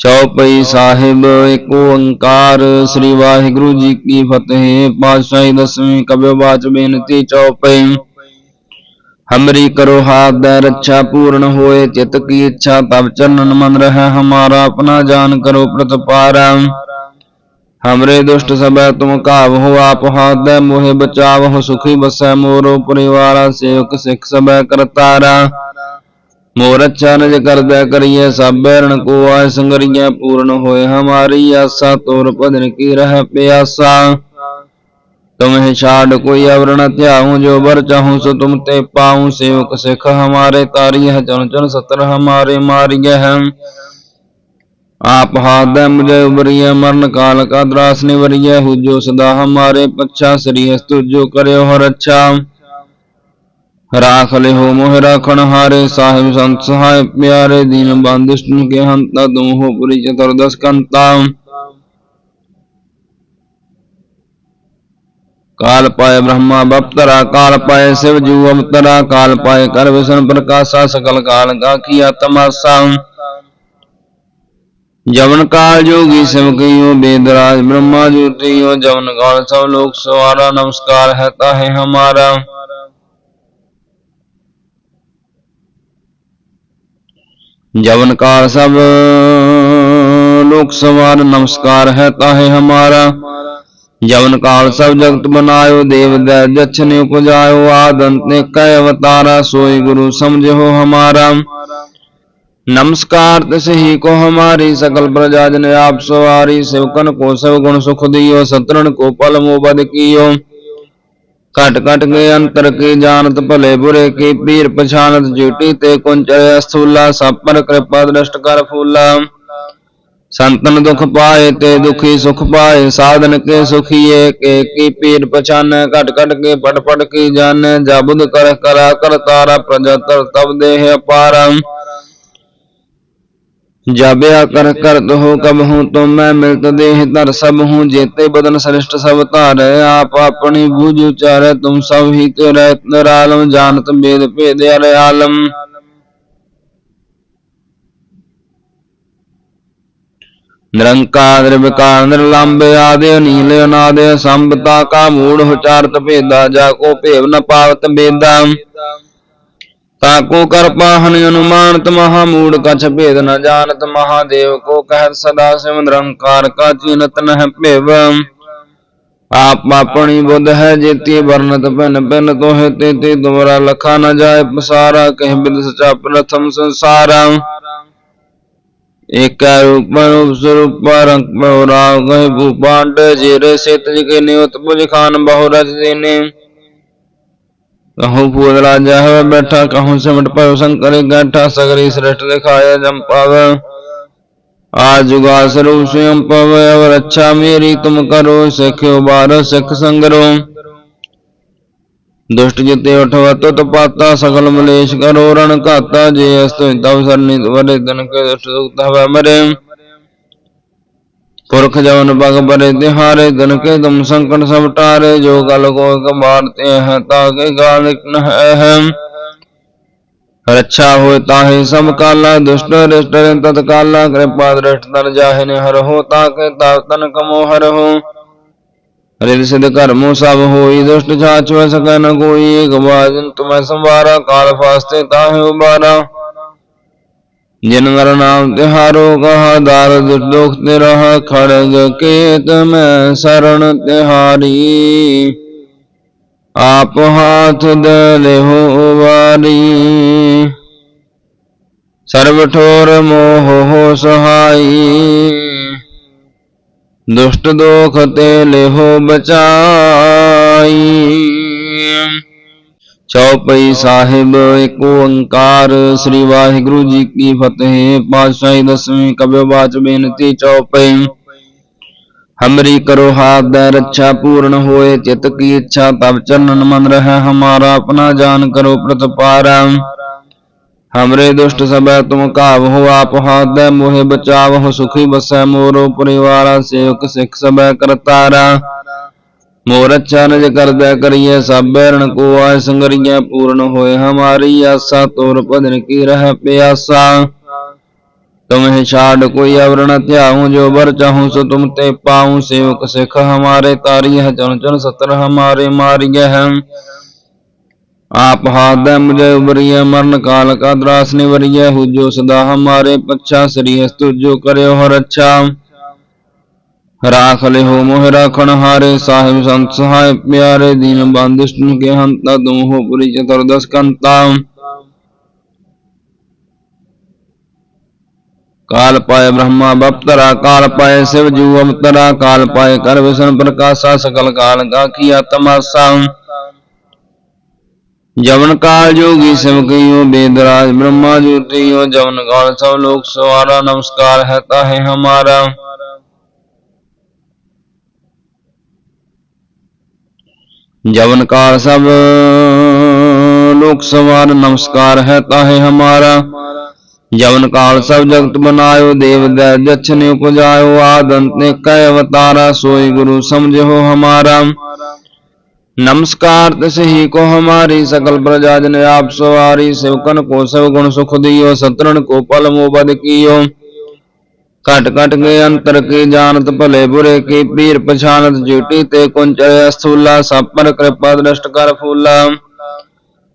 ਚੌਪਈ ਸਾਹਿਬ ਏਕ ਓੰਕਾਰ, ਸ੍ਰੀ ਵਾਹਿਗੁਰੂ ਜੀ ਕੀ ਫਤਿਹ। ਪਾਤਸ਼ਾਹੀ ਦਸਵੀਂ ਕਬਿਓ ਬਾਚ ਬੇਨਤੀ, ਚੌਪਈ। ਹਮਰੀ ਕਰੋ ਹਾਥ ਦੇ ਰੱਛਾ ਪੂਰਨ ਹੋਏ, ਚਿਤ ਕੀ ਇੱਛਾ ਤਬ ਚਰਨਨ ਮਨ ਰਹਿ, ਹਮਾਰਾ ਆਪਣਾ ਜਾਨ ਕਰੋ ਪ੍ਰਤਪਾਰਾ। ਹਮਰੇ ਦੁਸ਼ਟ ਸਭੈ ਤੁਮ ਕਾਵ ਹੋ, ਆਪ ਹਾਥ ਦੇ ਮੋਹਿ ਬਚਾਵ ਹੋ ਸੁਖੀ ਬਸੈ ਮੋਰੋ ਪਰਿਵਾਰਾ, ਸੇਵਕ ਸਿੱਖ ਸਭੈ ਕਰਤਾਰਾ। ਮੋਰ ਅੱਛਾ ਨਿਜ ਕਰਦੈ ਕਰੀਏ ਸਭ ਬੈਰਣ ਕੋ ਆਇ ਸੰਗਰੀਏ ਪੂਰਨ ਹੋਏ ਹਮਾਰੀ ਆਸਾ, ਤੋਰ ਭਜਨ ਕੀ ਰਹਿ ਪਿਆਸਾ। ਤੁਮਹਿ ਛਾੜ ਕੋਈ ਅਵਰਣ ਧਿਆਉ, ਜੋ ਬਰ ਚਾਹੂੰ ਸੋ ਤੁਮ ਤੇ ਪਾਉ। ਸੇਵਕ ਸਿੱਖ ਹਮਾਰੇ ਤਾਰੀ ਹੈ ਚਨ ਚਨ ਸਤਰ ਹਮਾਰੇ ਮਾਰੀਏ ਹੈ ਆਪ ਹਾਥ ਮੁਝੇ ਉਬਰੀਏ ਮਰਨ ਕਾਲ ਕਾ ਦਰਾਸ ਨਿਵਰੀਏ ਹੁਜੋ ਸਦਾ ਹਮਾਰੇ ਪੱਛਾ, ਸ੍ਰੀ ਅਸਤੁ ਜੋ ਕਰਿਓ ਹਰ ਅੱਛਾ। ਰਾਖ ਲਿਓ ਮੋਹ ਰਾਖਣ ਹਾਰੇ ਸਾਹਿਬ ਸੰਤ ਸਹਾਇ ਪਿਆਰੇ ਦੀਨ ਬੰਦਿਸ਼ਟ ਕੇ ਹੰਤਾ ਤੁਮ ਹੋ ਪੁਰੀ ਚਤੁਰਦਸ ਕੰਤਾ ਕਾਲ ਪਾਏ ਬ੍ਰਹਮਾ ਬਪਤਰਾ ਕਾਲ ਪਾਏ ਸਿਵ ਜੂ ਅਵਤਰਾ ਕਾਲ ਪਾਏ ਕਰ ਵਿਸ਼ਨ ਪ੍ਰਕਾਸ਼ਾ ਸਕਲ ਕਾਲ ਕਾ ਕੀਆ ਤਮਾਸਾ ਜਵਨ ਕਾਲ ਜੋਗੀ ਸਿਵ ਕਈਓ ਬੇਦਰਾਜ ਬ੍ਰਹਮਾ ਜੋਤੀਓ ਜਵਨ ਕਾਲ ਸਭ ਲੋਕ ਸਵਾਰਾ ਨਮਸਕਾਰ ਹੈ ਤਾਹੇ ਹਮਾਰਾ जवन काल सब लोक सवार नमस्कार है ताहे हमारा जवन काल सब जगत बनायो देव जच्छ ने उपजायो आदंत ने कय अवतारा सोई गुरु समझो हमारा नमस्कार तिस ही को हमारी सकल प्रजा जन आप सवारी सेवकन को सब गुण सुख दियो सतरण को पल मोबद कियो ਘਟ ਘਟ ਕੇ ਅੰਤਰ ਕੀ ਜਾਣਤ ਭਲੇ ਬੁਰੇ ਕੀ ਪੀਰ ਪਛਾਨਤ ਜੂਟੀ ਤੇ ਕੁੰਚੈ ਸਥੂਲਾ ਸਭ ਕਿਰਪਾ ਦ੍ਰਿਸ਼ਟ ਕਰ ਫੂਲਾ। ਸੰਤਨ ਦੁਖ ਪਾਏ ਤੇ ਦੁਖੀ ਸੁਖ ਪਾਏ, ਸਾਧਨ ਕੇ ਸੁਖੀਏ, ਕੇ ਕੀ ਪੀਰ ਪਛਾਨ, ਘਟ ਘਟ ਕੇ ਪਟ ਪਟ ਕੀ ਜਾਣੈ ਜਬੁਦ ਕਰ ਕਰਾ ਕਰ ਤਾਰਾ, ਪ੍ਰਜਾ ਤਰ ਤਬ ਦੇਹ ਅਪਾਰਮ ਜਾਬਿਆ ਕਰ ਕਰਤ ਹੋ ਕਬ ਹੂੰ ਤੁਮ ਮੈਂ ਮਿਲਤ ਦੇਹ ਧਰ ਸਭ ਹੂੰ ਜੇਤੇ ਬਦਨ ਸ੍ਰਿਸ਼ਟ ਸਭ ਧਾਰੈ। ਆਪ ਆਪਣੀ ਬੂਝ ਉਚਾਰੈ, ਤੁਮ ਸਭ ਹੀ ਤੇਰੇ ਨਿਰਾਲਮ, ਜਾਣਤ ਬੇਦ ਭੇਦ ਅਰੇ ਨਿਰੰਕਾਰ ਨਿਰਵਿਕਾਰ ਨਿਰਲੰਬ, ਆਦਿ ਨੀਲ ਅਨਾਦਿ ਸੰਭਤਾ, ਕਾ ਮੂੜ ਉਚਾਰਤ ਭੇਦਾ, ਜਾ ਕੋ ਭੇਵ ਨ ਪਾਵਤ ਬੇਦਾ। ਤਾਕੋ ਕਰ ਪਾਹਨ ਅਨੁਮਾਨਤ ਮਹਾ ਮੂੜ ਕਛ ਭੇਦ ਨ ਜਾਣਤ ਮਹਾਦੇਵ ਕੋ ਕਹਿਤ ਸਦਾ ਸਿਵ ਨਿਰੰਕਾਰ ਕਾ ਚੀਨਤ ਨਹਿ ਭੇਵ। ਆਪ ਆਪਣੀ ਬੁੱਧ ਹੈ, ਜੇਤੀ ਵਰਨਤ ਭਿਨ ਭਿਨ ਤੋਹਿ, ਤੇ ਤੇ ਦੁਬਰਾ ਲਖਾ ਨ ਜਾਏ ਪਸਾਰਾ, ਕਹਿ ਬਿਦ ਸਚਾ ਪ੍ਰਥਮ ਸੰਸਾਰਾ। ਏਕ ਰੂਪ ਰੂਪ ਸਰੂਪ, ਰੰਗ ਬਹੁ ਗਏ ਭੂਪਾਂਡ ਜੇਰੇ ਸਿਤ ਜਿ ਨਿਉਤ ਪੁਜ ਖਾਨ ਬਹੁ ਰਜ ਦੇਨੇ। ਕਹਉ ਪੂਦਲਾ ਜਾਹਵੇ ਬੈਠਾ ਕਹਉ ਸਿਮਟ ਪਇਓ ਸੰਕਰੇ, ਗੈਠਾ ਸਗਰੀ ਸ੍ਰਿਸ਼ਟ ਲਿਖਾਇਆ ਜਮ ਪਾਵੇ। ਆ ਜੁਗਾ ਸਰੂਪ ਸਿਮ ਪਵੇ, ਅਵਰ ਅੱਛਾ ਮੇਰੀ ਤੁਮ ਕਰੋ, ਸਿੱਖਿਓ ਬਾਰ ਸਿੱਖ ਸੰਗਰੋ। ਦੁਸ਼ਟ ਜਿਤੇ ਉਠਵ, ਤੁਤ ਪਾਤਾ ਸਗਲ ਮਲੇਸ਼ ਕਰੋ, ਰਣ ਘਾਤਾ ਜੇ ਅਸਤਿ, ਤਵ ਸਰਨੀ ਤਵਰੇ ਤਨ ਕੇ ਦੁਸ਼ਟ ਸੁਖਤਾ ਹਵੇ ਮਰੇ। ਪੁਰਖ ਜਵਨ ਬਗ ਬਰੇ ਤਿਹਾਰੇ ਦਿਨ ਕੇ ਤੁਮ ਸੰਕਟ ਸਭ ਟਾਰੇ, ਜੋ ਗਲ ਕੋ ਕਮਾਰ ਤੇ ਹੈ, ਤਾ ਕੇ ਗਾਲ ਨ ਹੈ। ਰੱਛਾ ਹੋਇ ਤਾਹੇ ਸਭ ਕਾਲਾ, ਦੁਸ਼ਟ ਰਿਸ਼ਟ ਤਤ ਕਾਲਾ, ਕਿਰਪਾ ਦ੍ਰਿਸ਼ਟ ਤਨ ਜਾਹੇ ਨੇ ਹਰ ਹੋ, ਤਾ ਕੇ ਤਾ ਤਨ ਕਮੋ ਹਰ ਹੋ। ਰਿਦ ਸਿਧ ਕਰਮੋ ਸਭ ਹੋਈ, ਦੁਸ਼ਟ ਜਾਚ ਵਸ ਸਕੈ ਨ ਕੋਈ ਏਕ ਬਾਜਨ ਤੁਮੈ ਸੰਵਾਰਾ, ਕਾਲ ਫਾਸਤੇ ਤਾਹੇ ਉਬਾਰਾ। ਜਿਨ ਮਰ ਨਾਮ ਤਿਹਾਰੋ ਕਹਾ ਦਾਰ ਦੁਖ ਤੇ ਰਹ ਖੜਗ ਕੇਤ ਮੈਂ ਸਰਣ ਤਿਹਾਰੀ ਆਪ ਹਾਥ ਦਲਿਹੁ ਵਾਰੀ। ਸਰਬ ਠੋਰ ਮੋਹ ਹੋ ਸਹਾਈ। ਦੁਸ਼ਟ ਦੋਖ ਤੇ ਲਿਹੁ ਬਚਾਈ। ਚੌਪਈ ਸਾਹਿਬ ਏਕ ਓੰਕਾਰ, ਸ੍ਰੀ ਵਾਹਿਗੁਰੂ ਜੀ ਕੀ ਫਤਿਹ। ਪਾਤਸ਼ਾਹੀ ਦਸਵੀਂ ਕਬਿਓ ਬਾਚ ਬੇਨਤੀ, ਚੌਪਈ। ਹਮਰੀ ਕਰੋ ਹਾਥ ਦਾ ਰੱਛਾ ਪੂਰਨ ਹੋਏ, ਚਿਤ ਕੀ ਇੱਛਾ ਤਬ ਚਰਨਨ ਮਨ ਰਹਾ, ਹਮਾਰਾ ਆਪਣਾ ਜਾਨ ਕਰੋ ਪ੍ਰਤਪਾਰਾ। ਹਮਰੇ ਦੁਸ਼ਟ ਸਭੈ ਤੁਮ ਕਾਵ ਹੋ, ਆਪ ਹਾਥ ਦਾ ਮੋਹਿ ਬਚਾਵ ਹੋ, ਸੁਖੀ ਬਸੈ ਮੋਰੋ ਪਰਿਵਾਰਾ, ਸੇਵਕ ਸਿਖ ਸਭੈ ਕਰਤਾਰਾ। मोर अच्छा निज करदे करिए सब बैरण को आय संगरिए पूर्ण होए हमारी आसा तोर भजन की रह प्यासा तुम्हें छाड़ कोई अवर न त्याहूँ जो बर चाहूँ सो तुम ते पाऊँ सेवक सिख हमारे तारी है चन चन सतर हमारे मारिय है आप हाथ मुझे उबरिय मरण काल का द्रास निवरिय हु जो सदा हमारे पच्छा श्री अस्तु जो करे हर अच्छा राख ले हो मोह राखण हारे, साहिब संत सहाय प्यारे, दीन बंधुष्ण के हंता तुम हो पुरी चतुर्दश कंता। काल पाए ब्रह्मा बप्तरा काल पाए शिव जू अवतरा काल पाए कर विष्णु प्रकाशा, सकल काल का किया तमाशा। जवन काल जोगी शिव कहियो, वेदराज ब्रह्मा ज्योतियो, जवन काल सब लोग सवारा, नमस्कार है ताहे हमारा। जवन काल सब लोक सवार नमस्कार है ताहे हमारा जवन काल सब जगत बनायो देव जछ ने उपजायो आदंत ने कय अवतारा सोई गुरु समझो हमारा नमस्कार तिसे ही को हमारी सकल प्रजा जन आप सवारी सेवकन को सब गुण सुख दियो सतरण को पल मोबद कियो ਘਟ ਘਟ ਕੇ ਅੰਤਰ ਕੀ ਜਾਣਤ ਭਲੇ ਬੁਰੇ ਕੀ ਪੀਰ ਪਛਾਨਤ ਜੂਟੀ ਤੇ ਕੁੰਚਲਿਆ ਸਥੂਲਾ ਸਭ ਪਰ ਕਿਰਪਾ ਦ੍ਰਿਸ਼ਟ ਕਰ ਫੂਲਾ।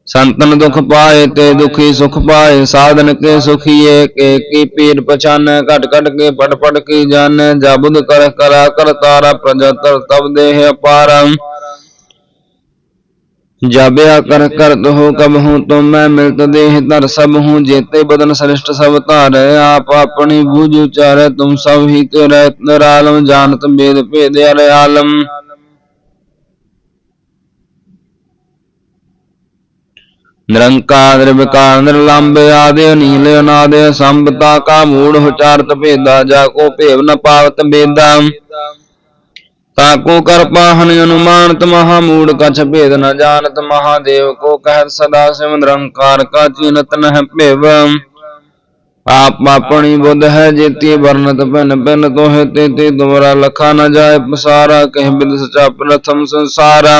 ਸੰਤਨ ਦੁਖ ਪਾਏ ਤੇ ਦੁਖੀ ਸੁਖ ਪਾਏ, ਸਾਧਨ ਕੇ ਸੁਖੀਏ, ਕੇ ਕੀ ਪੀਰ ਪਛਾਨ, ਘਟ ਘਟ ਕੇ ਪੜ ਪੜ ਕੀ ਜਾਣ ਜਬਦ ਕਰ ਕਰਾ ਕਰ ਤਾਰਾ, ਪ੍ਰਜਾ ਤਰ ਤਬ ਦੇਹ ਅਪਾਰਮ जाब्या कर कर हो कब हूँ तो मैं मिलत देह तर सब हूँ जेते बदन श्रेष्ठ सब तार आप अपनी बूझ उचारे तुम सब ही तेरे निरालम जानत वेद भेद अरे आलम ਨਿਰੰਕਾਰ ਨਿਰਵਿਕਾਰ ਨਿਰਲੰਬ ਆਦਿ ਨੀਲ ਅਨਾਦਿ ਸੰਬਤਾ ਕਾ ਮੂੜ ਉਚਾਰਤ ਭੇਦਾ ਜਾ ਕੋ ਭੇਵ ਨ ਪਾਵਤ ਬੇਦਾ ਤਾਕੋ ਕਰ ਪਾਹਨ ਅਨੁਮਾਨਤ ਮਹਾ ਮੂੜ ਕਛ ਭੇਦ ਨ ਜਾਣਤ ਮਹਾਦੇਵ ਕੋ ਕਹਿਤ ਸਦਾ ਸਿਵ ਨਿਰੰਕਾਰ ਕਾ ਚੀਨਤ ਨਹਿ ਭੇਵ ਆਪ ਆਪਣੀ ਬੁੱਧ ਹੈ ਜੇਤੀ ਵਰਨਤ ਪਿਨ ਪਿਨ ਤੋਹਿ ਤੇ ਤੇ ਦੁਬਰਾ ਲਖਾ ਨ ਜਾਏ ਪਸਾਰਾ ਕਹਿ ਬਿਦ ਸਚਾ ਪ੍ਰਥਮ ਸੰਸਾਰਾ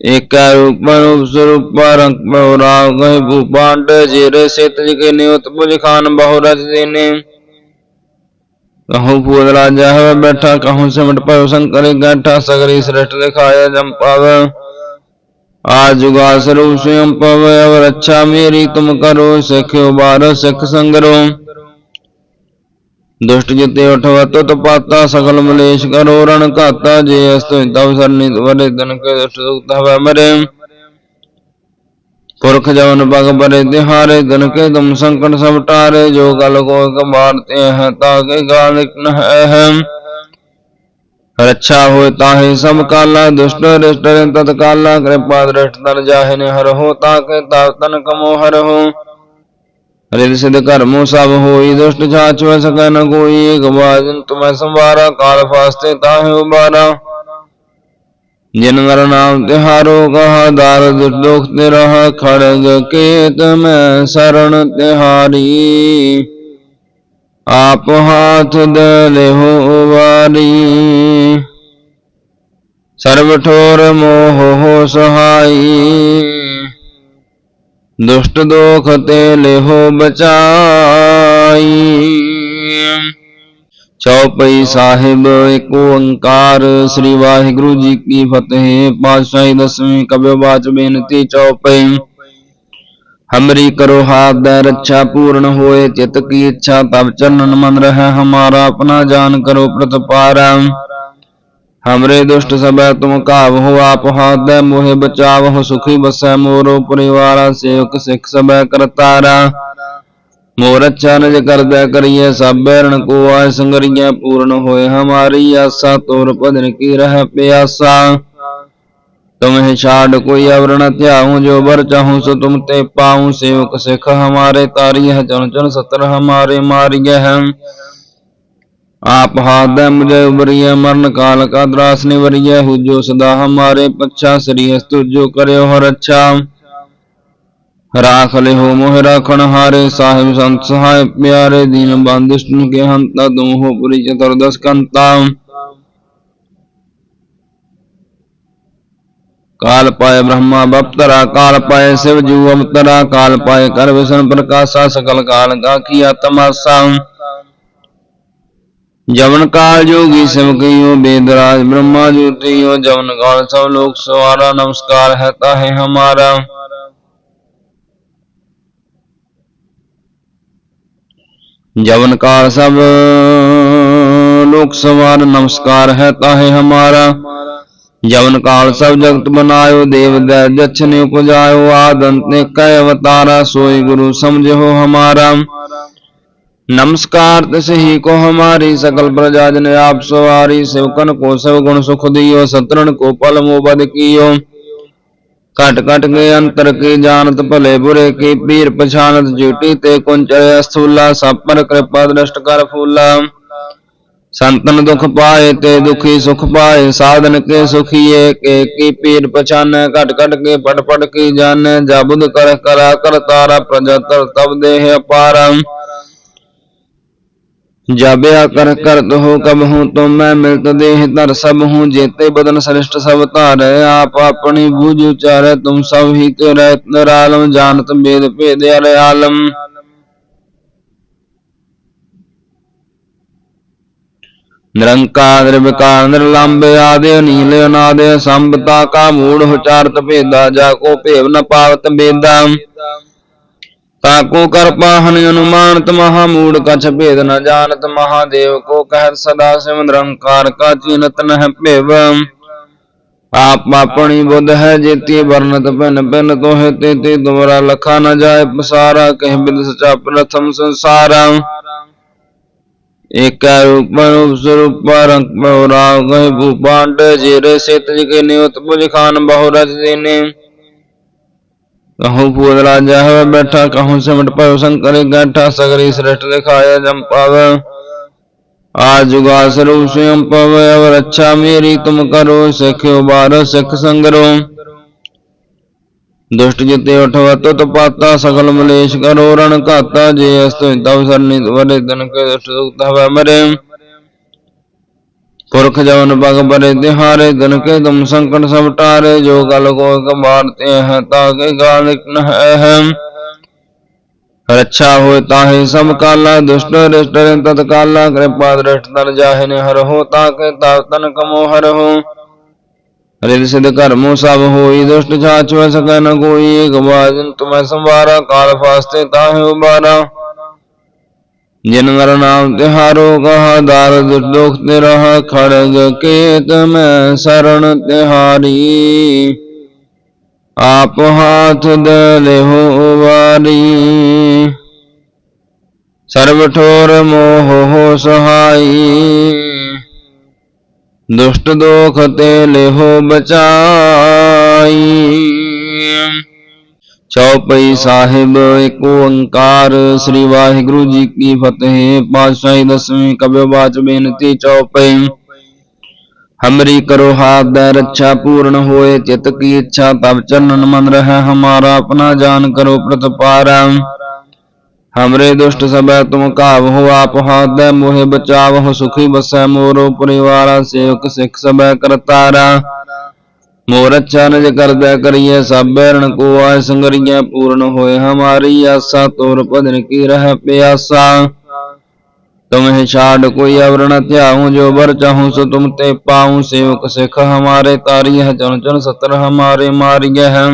एक रूप रूप स्वरूप रंग बहुराव गए भूपांड जीरे से तज के नियुत बुझ ਕਹਉ ਭੂਤ ਰਾਜਾ ਹੋਵੇ ਬੈਠਾ ਕਹਉ ਸਿਮਟ ਪਇਓ ਸੰਕਰੇ ਗਾਠਾ ਸਗਰੀ ਸ੍ਰਿਸ਼ਟ ਦਿਖਾਇਆ ਜਮ ਪਾਵੇ। ਆਜੁਗਾ ਸਰੂਪ ਸਿਮ ਪਵੇ ਅਵ ਰੱਛਾ ਮੇਰੀ ਤੁਮ ਕਰੋ, ਸਿੱਖਿਓ ਬਾਰ ਸਿੱਖ ਸੰਗਰੋ। ਦੁਸ਼ਟ ਜਿਤੇ ਉਠਵ, ਤੁਤ ਪਾਤਾ ਸਗਲ ਮਲੇਸ਼ ਕਰੋ, ਰਣ ਘਾਤਾ ਜੇ ਅਸਤਿ, ਤਵ ਸਰਨੀ ਤਵਰੇ ਤਨ ਕੇ ਦੁਸ਼ਟ ਸੁਖਤਾ ਹਵੇ ਮਰੇ। ਪੁਰਖ ਜਵਨ ਬਗ ਬਰੇ ਤਿਹਾਰੇ ਦਿਨ ਕੇ ਤੁਮ ਸੰਕਟ ਸਭ ਟਾਰੇ, ਜੋ ਗਲ ਕੋ ਕਮਾਰ ਤੇ ਹੈ, ਤਾ ਕੇ ਗਾਲ ਨ ਹੈ। ਰੱਛਾ ਹੋਇ ਤਾਹੇ ਸਭ ਕਾਲਾ, ਦੁਸ਼ਟ ਰਿਸ਼ਟ ਤਤ ਕਾਲਾ, ਕਿਰਪਾ ਦ੍ਰਿਸ਼ਟ ਤਨ ਜਾਹੇ ਨੇ ਹਰ ਹੋ, ਤਾ ਕੇ ਤਾ ਤਨ ਕਮੋ ਹਰ ਹੋ। ਰਿਦ ਸਿਧ ਕਰਮੋ ਸਭ ਹੋਈ, ਦੁਸ਼ਟ ਜਾਚ ਵਸ ਸਕੈ ਨ ਕੋਈ ਇਕ ਬਾਜਨ ਤੁਮੈ ਸੰਵਾਰਾ, ਕਾਲ ਫਾਸਤੇ ਤਾਹੇ ਉਬਾਰਾ। ਜਿਨ ਮਰ ਨਾਮ ਤਿਹਾਰੋ ਕਹਾ ਦਰ ਦੁਖ ਤੇ ਰਹ ਖੜਗ ਕੇਤ ਮੈਂ ਸਰਣ ਤਿਹਾਰੀ ਆਪ ਹਾਥ ਦਲਿਹੁ ਵਾਰੀ। ਸਰਵ ਠੋਰ ਮੋਹ ਹੋ ਸਹਾਈ। ਦੁਸ਼ਟ ਦੋਖ ਤੇ ਲਿਹੁ ਬਚਾਈ। ਚੌਪਈ ਸਾਹਿਬ ਏਕ ਓੰਕਾਰ, ਸ੍ਰੀ ਵਾਹਿਗੁਰੂ ਜੀ ਕੀ ਫਤਿਹ। ਪਾਤਸ਼ਾਹੀ ਦਸਵੀਂ ਕਬਿਓ ਬਾਚ ਬੇਨਤੀ, ਚੌਪਈ। ਹਮਰੀ ਕਰੋ ਹਾਥ ਦਾ ਰੱਛਾ ਪੂਰਨ ਹੋਏ, ਚਿਤ ਕੀ ਇੱਛਾ ਤਬ ਚਰਨਨ ਮਨ ਰਹਾ, ਹਮਾਰਾ ਆਪਣਾ ਜਾਨ ਕਰੋ ਪ੍ਰਤਪਾਰਾ ਹਮਰੇ ਦੁਸ਼ਟ ਸਭੈ ਤੁਮ ਕਾਵ ਹੋ, ਆਪ ਹਾਥ ਦਾ ਮੋਹਿ ਬਚਾਵ ਹੋ ਸੁਖੀ ਬਸੈ ਮੋਰੋ ਪਰਿਵਾਰਾ, ਸੇਵਕ ਸਿਖ ਸਭੈ ਕਰਤਾਰਾ। निज कर दे करिए सब बैरण को आय संगरिया पूर्ण होए हमारी आशा तोर भजन की रह प्यासा तुम्हें छाड़ कोई अवर न त्याहूँ जो बर चाहूँ सो तुम ते पाऊँ सेवक सिख हमारे तारी है चन चन सतर हमारे मारिय है आप हाथ दे मुझे उबरिय मरण काल का द्रास निवरिय हु जो सदा हमारे पच्छा श्री अस्तु जो करे हर अच्छा राख ले हो मोह राखण हारे, साहिब संत सहाय प्यारे, दीन बंधुष्ण के हंता तुम हो पुरी चतुर्दश कंता। काल पाए ब्रह्मा बप्तरा काल पाए शिव जू अवतरा काल पाए कर विष्णु प्रकाशा, सकल काल का किया तमाशा। जवन काल जोगी शिव कहियो वेदराज ब्रह्मा ज्योतियो, जवन काल सब लोग सवारा, नमस्कार है ताहे हमारा। जवन काल सब लोक सवार नमस्कार है ताहे हमारा जवन काल सब जगत बनायो देव दै जछ ने उपजायो आदंत ने कय अवतारा सोई गुरु समझो हमारा नमस्कार तसही को हमारी सकल प्रजा जन आप सवारी सेवकन को सब गुण सुख दियो सतरण को पल मोबद कियो ਘਟ ਘਟ ਕੇ ਅੰਤਰ ਕੀ ਜਾਣਤ ਭਲੇ ਬੁਰੇ ਕੀ ਪੀਰ ਪਛਾਨਤ ਜੂਟੀ ਤੇ ਕੁੰਚਲ ਅਸਥੂਲਾ ਸਭ ਪਰ ਕਿਰਪਾ ਦ੍ਰਿਸ਼ਟ ਕਰ ਫੂਲਾ। ਸੰਤਨ ਦੁਖ ਪਾਏ ਤੇ ਦੁਖੀ ਸੁਖ ਪਾਏ, ਸਾਧਨ ਕੇ ਸੁਖੀਏ, ਕੇ ਕੀ ਪੀਰ ਪਛਾਨ, ਘਟ ਘਟ ਕੇ ਪੜ ਪੜ ਕੀ ਜਾਣ ਜਬਦ ਕਰ ਕਰਾ ਕਰ ਤਾਰਾ ਤਰ ਤਬ ਦੇਹ ਅਪਾਰਮ जाब्या कर कर हो कब हूँ तो मैं मिलत देह तर सब हूँ जेते बदन श्रेष्ठ सब तार आप अपनी बूझ उचार तुम सब ही तेरा निरालम जानत वेद भेद अरे आलम ਨਿਰੰਕਾਰ ਨਿਰਵਿਕਾਰ ਨਿਰਲੰਬ ਆਦਿ ਨੀਲ ਅਨਾਦਿ ਸੰਭਤਾ ਕਾ ਮੂੜ ਉਚਾਰਤ ਭੇਦਾ ਜਾ ਕੋ ਭੇਵ ਨ ਪਾਵਤ ਬੇਦਾ ਤਾਕੋ ਕਰ ਪਾਹਨ ਅਨੁਮਾਨਤ ਮਹਾ ਮੂੜ ਕਛ ਭੇਦ ਨ ਜਾਣਤ ਮਹਾਦੇਵ ਕੋ ਕਹਿਤ ਸਦਾ ਸਿਮਨ ਰੰਕਾਰ ਕਾ ਚੀਨਤ ਨਹਿ ਭੇਵ। ਆਪ ਆਪਣੀ ਬੁੱਧ ਹੈ ਜੇਤੀ ਵਰਨਤ ਭਿਨ ਭਿਨ ਤੋਹਿ ਤੇ ਤੇ ਦੁਮਰਾ ਲਖਾ ਨ ਜਾਏ ਪਸਾਰਾ ਕਹਿ ਬਿਨ ਸਚਾ ਪ੍ਰਥਮ ਸੰਸਾਰਾ। ਏਕਾ ਰੂਪਨ ਉਪਸਰੂਪ ਰੰਗ ਪਉਰਾ ਗਹਿ ਭੂਪਾਂਡ ਜਿਰੇ ਸਿਤ ਜਿਕੇ ਨਿਉਤ ਪੁਜ ਖਾਨ ਬਹੁ ਰਜ ਦੇਨੇ। ਕਹਉ ਭੂਤ ਰਾਜਾ ਹੋਵੇ ਬੈਠਾ ਕਹਉ ਸਿਮਟ ਪਇਓ ਸੰਕਰੇ ਗਾਠਾ ਸਗਰੀ ਸ੍ਰਿਸ਼ਟ ਦਿਖਾਇਆ ਜਮ ਪਾਵੇ। ਆਜੁਗਾ ਸਰੂਪ ਸਿਮ ਪਵੇ, ਅਵਰ ਅੱਛਾ ਮੇਰੀ ਤੁਮ ਕਰੋ, ਸਿੱਖਿਓ ਬਾਰ ਸਿੱਖ ਸੰਗਰੋ। ਦੁਸ਼ਟ ਜਿਤੇ ਉਠਵ, ਤੁਤ ਪਾਤਾ ਸਗਲ ਮਲੇਸ਼ ਕਰੋ, ਰਣ ਘਾਤਾ ਜੇ ਅਸਤਿ, ਤਵ ਸਰਨੀ ਤਵਰੇ ਤਨ ਕੇ ਦੁਸ਼ਟ ਸੁਖਤਾ ਹਵੇ ਮਰੇ। ਪੁਰਖ ਜਵਨ ਭਗ ਬਰੇ ਤਿਹਾਰੇ ਦਿਨ ਕੇ ਤੁਮ ਸੰਕਟ ਸਭ ਟਾਰੇ, ਜੋ ਗਲ ਕੋ ਕਮਾਰ ਤੇ ਹੈ, ਤਾ ਕੇ ਗਾਲ ਨ ਹੈ ਰੱਛਾ ਹੋਇ ਤਾਹੇ ਸਭ ਕਾਲਾ, ਦੁਸ਼ਟ ਰਿਸ਼ਟ ਤਤ ਕਾਲਾ, ਕਿਰਪਾ ਦ੍ਰਿਸ਼ਟ ਤਨ ਜਾਹੇ ਨੇ ਹਰ ਹੋ, ਤਾ ਕੇ ਤਾਵ ਤਨ ਕਮੋ ਹਰ ਹੋ। ਰਿਦ ਸਿਧ ਕਰਮੋ ਸਭ ਹੋਈ, ਦੁਸ਼ਟ ਜਾਚ ਵਸ ਸਕੈ ਨ ਕੋਈ ਏਕ ਬਾਜਨ ਤੁਮੈ ਸੰਵਾਰਾ, ਕਾਲ ਫਾਸਤੇ ਤਾਹੇ ਉਬਾਰਾ। ਜਿਨ ਨਰ ਨਾਮ ਤਿਹਾਰੋ ਕਹਾ ਦਾਰ ਦੁਖ ਦੁਖ ਤੇ ਰਹ ਖੜਗ ਕੇਤ ਮੈਂ ਸਰਣ ਤਿਹਾਰੀ ਆਪ ਹਾਥ ਦਲੇ ਹੋ ਵਾਰੀ। ਸਰਬ ਠੋਰ ਮੋਹ ਹੋ ਸਹਾਈ। ਦੁਸ਼ਟ ਦੋਖ ਤੇ ਲਿਹੋ ਬਚਾਈ। ਚੌਪਈ ਸਾਹਿਬ ਏਕ ਓੰਕਾਰ, ਸ੍ਰੀ ਵਾਹਿਗੁਰੂ ਜੀ ਕੀ ਫਤਿਹ, ਪਾਤਸ਼ਾਹੀ ਦਸਵੀਂ ਕਬਿਓ ਬਾਚ ਬੇਨਤੀ, ਚੌਪਈ। ਹਮਰੀ ਕਰੋ ਹਾਥ ਦਾ ਰੱਛਾ ਪੂਰਨ ਹੋਏ, ਚਿਤ ਕੀ ਇੱਛਾ ਤਬ ਚਰਨਨ ਮਨ ਰਹਾ, ਹਮਾਰਾ ਆਪਣਾ ਜਾਨ ਕਰੋ ਪ੍ਰਤਪਾਰਾ ਹਮਰੇ ਦੁਸ਼ਟ ਸਭੈ ਤੁਮ ਕਾਵ ਹੋ, ਆਪ ਹਾਥ ਦਾ ਮੋਹਿ ਬਚਾਵ ਹੋ ਸੁਖੀ ਬਸੈ ਮੋਰੋ ਪਰਿਵਾਰਾ, ਸੇਵਕ ਸਿੱਖ ਸਭੈ ਕਰਤਾਰਾ। ਮੋਰਤ कर दया ਕਰੀਏ ਸਾਬੈਰਣ को आय ਸੰਗਰੀਆਂ पूर्ण ਹੋਏ हमारी आसा तोर भजन की रह प्यासा तुम्हें छाड़ कोई अवरण त्याहूँ जो बर चाहू सो तुम ते पाऊ सेवक सिख हमारे तारी है चन चन सतर हमारे मारिय है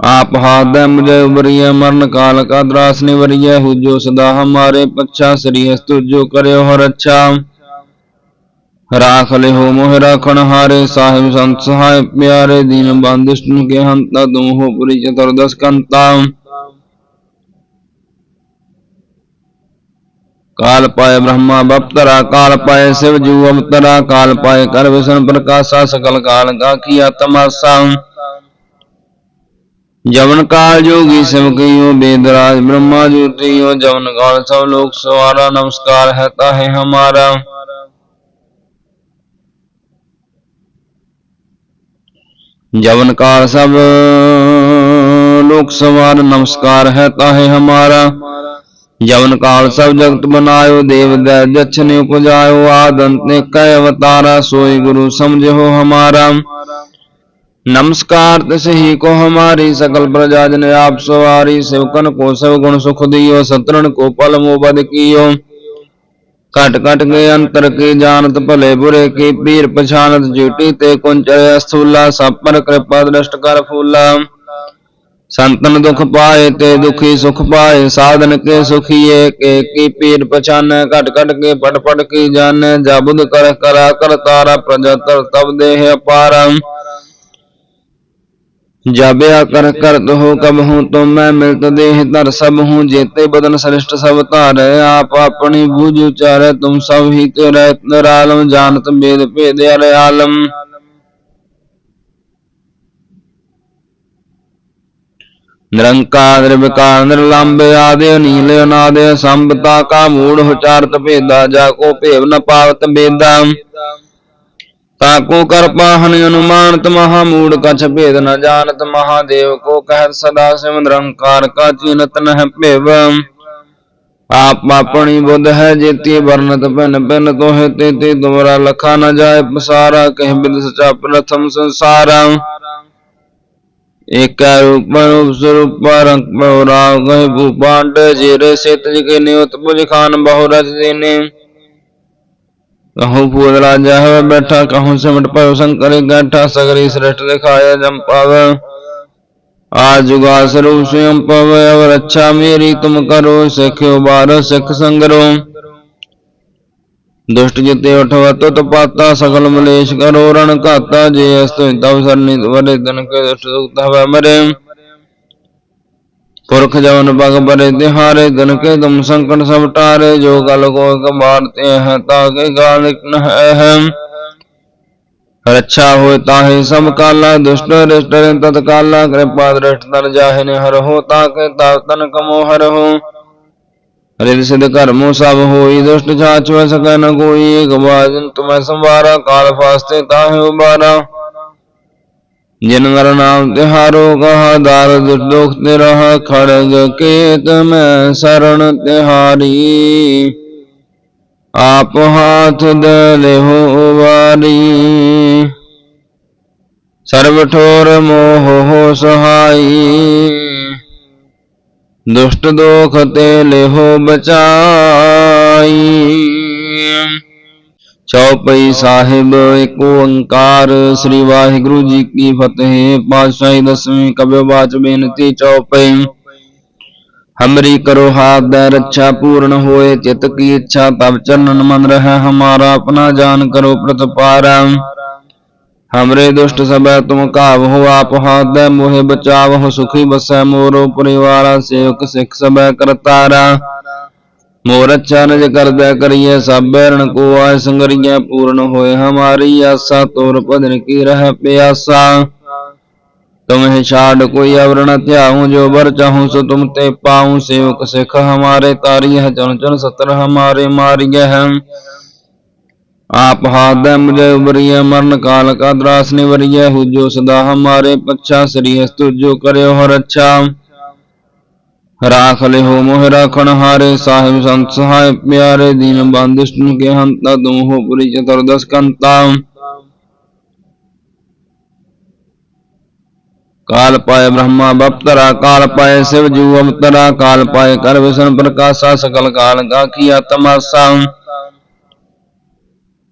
आप हाद मुझे उबरिय मरण काल का द्रास निवरिय हु जो सदा हमारे पच्छा श्री हस्तु जो करो हर अच्छा राख ले हो मोह राखण हारे, साहिब संत सहाय प्यारे, दीन बंधुष्ण के हंता तुम हो पुरी चतुर्दश कंता। काल पाए ब्रह्मा बप्तरा काल पाए शिव जू अवतरा काल पाए कर विष्णु प्रकाशा, सकल काल का किया तमाशा। जवन काल जोगी शिव कहियो वेदराज ब्रह्मा ज्योतियो, जवन काल सब लोग सवारा, नमस्कार है ताहे हमारा। जवन काल सब लोक सवार नमस्कार है ताहे हमारा जवन काल सब जगत बनायो देव दै जछ ने उपजायो आदंत ने कय अवतारा सोई गुरु समझो हमारा नमस्कार तिसही को हमारी सकल प्रजा जन आप सवारी सेवकन को सब गुण सुख दियो सतरण को पल मोबद कियो ਘਟ ਘਟ ਕੇ ਅੰਤਰ ਕੀ ਜਾਣਤ ਭਲੇ ਬੁਰੇ ਕੀ ਪੀਰ ਪਛਾਨਤ ਜੀਟੀ ਤੇ ਕੁੰਚਰ ਅਸੂਲਾ ਸਭ ਪਰ ਕਿਰਪਾ ਦ੍ਰਿਸ਼ਟ ਕਰ ਫੂਲਾ। ਸੰਤਨ ਦੁਖ ਪਾਏ ਤੇ ਦੁਖੀ ਸੁਖ ਪਾਏ, ਸਾਧਨ ਕੇ ਸੁਖੀਏ, ਕੇ ਕੀ ਪੀਰ ਪਛਾਨ, ਘਟ ਘਟ ਕੇ ਪਟ ਪਟ ਕੀ ਜਾਣ ਜਬੁਦ ਕਰ ਕਰਾ ਕਰਤਾਰਾ ਪ੍ਰਜਾ ਤਰ ਤਬ ਦੇਹ ਅਪਾਰਮ जाब्या कर करत हो कब हूँ तो मैं मिलत देह तर सब हूँ जेते बदन श्रेष्ठ सब तार आप अपनी भूज उचारे तुम सब ही तेरा निरालम जानत वेद भेद अरे आलम ਨਿਰੰਕਾਰ ਨਿਰਵਿਕਾਰ ਨਿਰਲੰਬ ਆਦਿ ਨੀਲ ਅਨਾਦਿ ਸੰਭਤਾ ਕਾ ਮੂੜ ਉਚਾਰਤ ਭੇਦਾ ਜਾ ਕੋ ਭੇਵ ਨ ਪਾਵਤ ਬੇਦਾ ਤਾਕੂ ਕਰ ਪਾਹਨ ਅਨੁਮਾਨਤ ਮਹਾ ਮੂੜ ਕਛ ਭੇਦ ਨ ਜਾਣਤ, ਮਹਾਦੇਵ ਕੋ ਕਹਿਤ ਸਦਾ ਸਿਮਨ ਰੰਕਾਰ ਕਾ ਚੀਨਤ ਨਹਿ ਭੇਵ। ਆਪ ਆਪਣੀ ਬੁੱਧ ਹੈ, ਜੇਤੀ ਵਰਨਤ ਭਿਨ ਭਿਨ ਤੋਹਿ ਤੇ ਤੇ ਦੁਮਰਾ ਲਖਾ ਨ ਜਾਏ ਪਸਾਰਾ, ਕਹਿ ਬਿਦ ਸਚਾ ਪ੍ਰਥਮ ਸੰਸਾਰਾ। ਏਕਾ ਰੂਪ ਰੂਪ ਸਰੂਪ ਰੰਗ ਪਉਰਾ ਗਹਿ ਭੂਪਾਂਡ ਜਿਰੇ ਸਿਤ ਜਿਕੇ ਨਿਉਤ ਬੁਝ ਖਾਨ ਬਹੁ ਰਜ ਦੇਨੇ ਕਹੋ ਪੂਦਲਾ ਜਹਵ ਬੈਠਾ ਕਹੋ ਸਿਮਟ ਪਇਓ ਸੰਕਰੇ ਗੈਠਾ ਸਗਰੀ ਸ੍ਰਿਸ਼ਟ ਦਿਖਾਇਆ ਜਮ ਪਾਵ। ਆ ਜੁਗਾ ਸਰੂਪ ਸਿਮ ਪਵ ਅਵ ਰੱਛਾ ਮੇਰੀ ਤੁਮ ਕਰੋ, ਸਿੱਖਿਓ ਬਾਰ ਸਿੱਖ ਸੰਗਰੋ। ਦੁਸ਼ਟ ਜਿਤੇ ਉਠਵ, ਤੁਤ ਪਾਤਾ ਸਗਲ ਮਲੇਸ਼ ਕਰੋ, ਰਣ ਘਾਤਾ ਜੇ ਅਸਤਿ, ਤਵ ਸਰਨੀ ਤਵਰੇ ਤਨ ਕੇ ਦੁਸ਼ਟ ਸੁਖ ਤਵ ਮਰੇ। ਪੁਰਖ ਜਵਨ ਭਗ ਬਰੇ ਤਿਹਾਰੇ ਦਿਨ ਕੇ ਤੁਮ ਸੰਕਟ ਸਭ ਟਾਰੇ, ਜੋ ਗਲ ਕੋ ਕਮਾਰਤੇ ਹੈ, ਤਾ ਕੇ ਗਾਲ ਨ ਹੈ ਰੱਛਾ ਹੋਇ ਤਾਹੇ ਸਭ ਕਾਲਾ, ਦੁਸ਼ਟ ਰਿਸ਼ਟ ਤਤ ਕਾਲਾ, ਕਿਰਪਾ ਦ੍ਰਿਸ਼ਟ ਤਨ ਜਾਹੇ ਨੇ ਹਰ ਹੋ, ਤਾ ਕੇ ਤਾਵ ਤਨ ਕਮੋ ਹਰ ਹੋ। ਰਿਦ ਸਿਧ ਕਰਮੋ ਸਭ ਹੋਈ, ਦੁਸ਼ਟ ਜਾਚ ਵਸ ਸਕੈ ਨ ਕੋਈ, ਇਕ ਬਾਜਨ ਤੁਮੈ ਸੰਵਾਰਾ, ਕਾਲ ਫਾਸਤੇ ਤਾਹੇ ਉਬਾਰਾ। ਜਿਨ ਮਰ ਨਾਮ ਤਿਹਾਰੋ ਕਹਾ ਦਰ ਦੁਖ ਤੇ ਰਹਾ ਖੜਗ ਕੇਤ ਮੈਂ ਸਰਣ ਤਿਹਾਰੀ ਆਪ ਹਾਥ ਦਲਿਹੁ ਵਾਰੀ। ਸਰਬ ਠੋਰ ਮੋਹ ਹੋ ਸਹਾਈ। ਦੁਸ਼ਟ ਦੋਖ ਤੇ ਲਿਹੁ ਬਚਾਈ। ਚੌਪਈ ਸਾਹਿਬ ਏਕ ਓੰਕਾਰ, ਸ੍ਰੀ ਵਾਹਿਗੁਰੂ ਜੀ ਕੀ ਫਤਿਹ। ਪਾਤਸ਼ਾਹੀ ਦਸਵੀਂ ਕਬਿਓ ਬਾਚ ਬੇਨਤੀ, ਚੌਪਈ। ਹਮਰੀ ਕਰੋ ਹਾਥ ਦਾ ਰੱਛਾ ਪੂਰਨ ਹੋਏ, ਚਿਤ ਕੀ ਇੱਛਾ ਤਬ ਚਰਨਨ ਮਨ ਰਹਾ, ਹਮਾਰਾ ਆਪਣਾ ਜਾਨ ਕਰੋ ਪ੍ਰਤਪਾਰਾ ਹਮਰੇ ਦੁਸ਼ਟ ਸਭੈ ਤੁਮ ਕਾਵ ਹੋ, ਆਪ ਹਾਥ ਦਾ ਮੋਹਿ ਬਚਾਵ ਹੋ ਸੁਖੀ ਬਸੈ ਮੋਰੋ ਪਰਿਵਾਰਾ, ਸੇਵਕ ਸਿੱਖ ਸਭੈ ਕਰਤਾਰਾ। निज कर दय करिए सब बैरण को आय संगरिया पूर्ण होए हमारी आशा तोर भजन की रह प्यासा तुम्हें छाड़ कोई अवर न त्याहूँ जो बर चाहूँ सो तुम ते पाऊँ सेवक सिख हमारे तारी है चन चन सतर हमारे मारिय है आप हाथ मुझे उबरिय मरण काल का द्रास निवरिय हुजो सदा हमारे पच्छा श्री हस्तु जो करे हर अच्छा राख ले हो मोह राखण हारे, साहिब संत सहाय प्यारे, दीन बंधुष्ट के हंता तुम हो पुरी चतुर्दश कंता। काल पाए ब्रह्मा बप्तरा काल पाए शिव जू अवतरा काल पाए कर विष्णु प्रकाशा, सकल काल का किया तमाशा।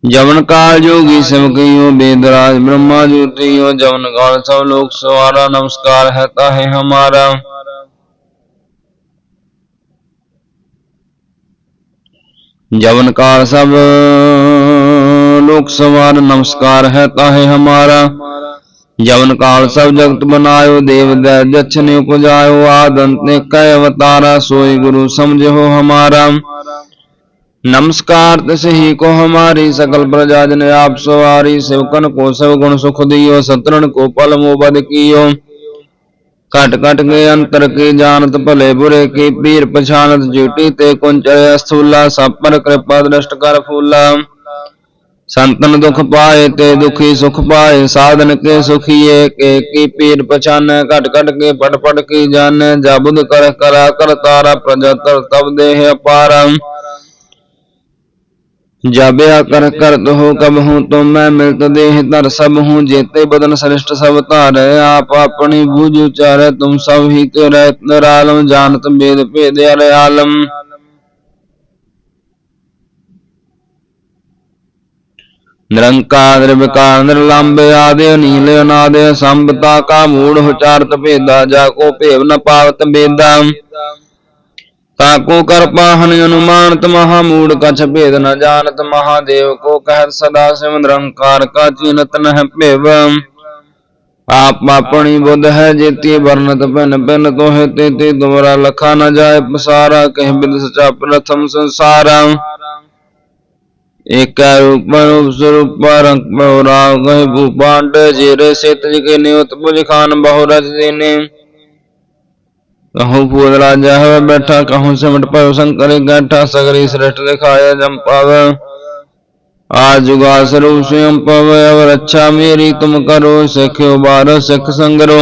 जवन काल जोगी शिव कियो वेदराज ब्रह्मा ज्योतियो, जवन काल सब लोग सवारा, नमस्कार है ताहे हमारा। जवन काल सब लोक सवार नमस्कार है ताहे हमारा जवन काल सब जगत बनायो देव दक्ष ने उपजायो आदंत ने कय अवतारा सोई गुरु समझो हमारा नमस्कार ही को हमारी सकल प्रजा जन आप सवारी सेवकन को सब गुण सुख दियो सतरण को पल मोबद कियो ਘਟ ਘਟ ਕੇ ਅੰਤਰ ਕੀ ਜਾਣਤ ਭਲੇ ਬੁਰੇ ਕੀ ਪੀਰ ਪਛਾਨਤ ਜੂਟੀ ਤੇ ਕੁੰਚਲਿਆ ਸਥੂਲਾ ਸਭ ਪਰ ਕਿਰਪਾ ਦ੍ਰਿਸ਼ਟ ਕਰ ਫੂਲਾ। ਸੰਤਨ ਦੁਖ ਪਾਏ ਤੇ ਦੁਖੀ ਸੁਖ ਪਾਏ, ਸਾਧਨ ਕੇ ਸੁਖੀਏ, ਕੇ ਕੀ ਪੀਰ ਪਛਾਨੈ, ਘਟ ਘਟ ਕੇ ਪਟ ਪਟ ਕੀ ਜਾਣੈ ਜਬਦ ਕਰ ਕਰਾ ਕਰਤਾਰਾ ਪ੍ਰਜਾ ਤਰ ਤਬ ਦੇਹ ਅਪਾਰੰ। जाबया कर करत हो कब हूँ तो मैं मिलत देह धर सब हूँ जेते बदन श्रेष्ठ सब तार आप अपनी बूझ उचार तुम सब ही तेरे निरालम जानत वेद भेद अरे आलम ਨਿਰੰਕਾਰ ਨਿਰਵਿਕਾਰ ਨਿਰਲੰਭ ਆਦਿ ਨੀਲ ਅਨਾਦਿ ਸੰਭਤਾ ਕਾ ਮੂੜ ਉਚਾਰਤ ਭੇਦਾ ਜਾ ਕੋ ਭੇਵ ਨ ਪਾਵਤ ਬੇਦਾ ਤਾਕੋ ਕਰ ਪਾਹਨ ਅਨੁਮਾਨਤ ਮਹਾ ਮੂੜ, ਕਛ ਭੇਦ ਨ ਜਾਣਤ ਮਹਾਦੇਵ ਕੋ ਕਹਿਤ ਸਦਾ ਸਿਵ ਨਿਰੰਕਾਰ, ਕਾ ਚੀਨਤ ਨਹਿ ਭੇਵ। ਆਪ ਆਪਣੀ ਬੁੱਧ ਹੈ, ਜੇਤੀ ਵਰਨਤ ਭਿਨ ਭਿਨ ਤੋਹਿ ਤੇ ਤੇ ਦੁਮਰਾ ਲਖਾ ਨ ਜਾਏ ਪਸਾਰਾ, ਕਹਿ ਬਿਦ ਸਚਾ ਪ੍ਰਥਮ ਸੰਸਾਰਾ। ਏਕਾ ਰੂਪਨ ਉਪਸਰੂਪ ਰੰਗ ਪਉਰਾ ਕਹਿ ਭੂਪਾਂਡ, ਜਿਰੇ ਸਿਤ ਜਿਕੇ ਨਿਉਤ ਬੁਝ ਖਾਨ ਬਹੁ ਰਜ ਦੇਨੇ ਕਹੋ ਪੂਦਲਾ ਜਹਵੇ ਬੈਠਾ ਕਹੋ ਸਿਮਟ ਪਇਓ ਸੰਕਰੇ ਗੈਠਾ ਸਗਰੀ ਸ੍ਰਿਸ਼ਟ ਦਿਖਾਇਆ ਜਮ ਪਾਵੇ। ਆ ਜੁਗਾ ਸਰੂਪ ਸਿਮ ਪਵੇ ਅਵ ਰੱਛਾ ਮੇਰੀ ਤੁਮ ਕਰੋ, ਸਿੱਖਿਓ ਬਾਰ ਸਿੱਖ ਸੰਗਰੋ।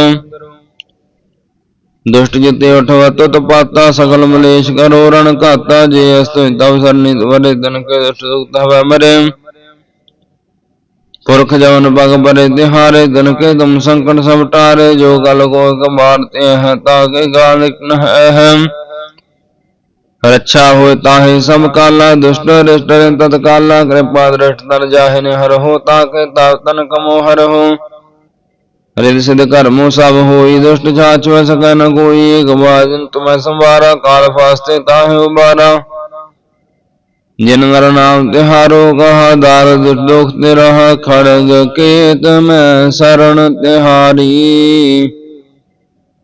ਦੁਸ਼ਟ ਜਿਤੇ ਉਠਵ, ਤੁਤ ਪਾਤਾ ਸਗਲ ਮਲੇਸ਼ ਕਰੋ, ਰਣ ਘਾਤਾ ਜੇ ਅਸਤਿ, ਤਵ ਸਰਨੀ ਤਵਰੇ ਤਨ ਕੇ ਦੁਸ਼ਟ ਦੁਖਤਾ ਹਵੇ ਮਰੇ। ਪੁਰਖ ਜਵਨ ਬਗ ਬਰੇ ਤਿਹਾਰੇ ਦਿਨ ਕੇ ਤੁਮ ਸੰਕਟ ਸਭ ਟਾਰੇ, ਜੋ ਗਲ ਕੋ ਕਮਾਰਤੇ ਹੈ, ਤਾ ਕੇ ਗਾਲ ਨ ਹੈ। ਰੱਛਾ ਹੋਇ ਤਾਹੇ ਸਭ ਕਾਲਾ, ਦੁਸ਼ਟ ਰਿਸ਼ਟ ਤਤ ਕਾਲਾ, ਕਿਰਪਾ ਦ੍ਰਿਸ਼ਟ ਤਨ ਜਾਹੇ ਨੇ ਹਰ ਹੋ, ਤਾ ਕੇ ਤਾਵ ਤਨ ਕਮੋ ਹਰ ਹੋ। ਰਿਦ ਸਿਧ ਕਰਮੋ ਸਭ ਹੋਈ, ਦੁਸ਼ਟ ਜਾਚ ਸਕੈ ਨ ਕੋਈ, ਇਕ ਬਾਜਨ ਤੁਮੈ ਸੰਵਾਰਾ, ਕਾਲ ਫਾਸਤੇ ਤਾਹੇ ਉਬਾਰਾ। ਜਿਨ ਨਰ ਨਾਮ ਤਿਹਾਰੋ ਕਹਾ ਦਾਰ ਦੁਖ ਤੇ ਰਹਾ ਖੜਗ ਕੇਤ ਮੈਂ ਸਰਣ ਤਿਹਾਰੀ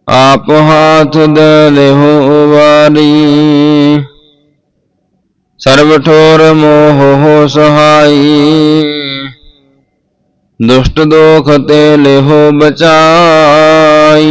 ਆਪ ਹਾਥ ਦਲੇ ਹੋ ਵਾਰੀ। ਸਰਬ ਠੋਰ ਮੋਹ ਹੋ ਸਹਾਈ। ਦੁਸ਼ਟ ਦੋਖ ਤੇ ਲਿਹੋ ਬਚਾਈ।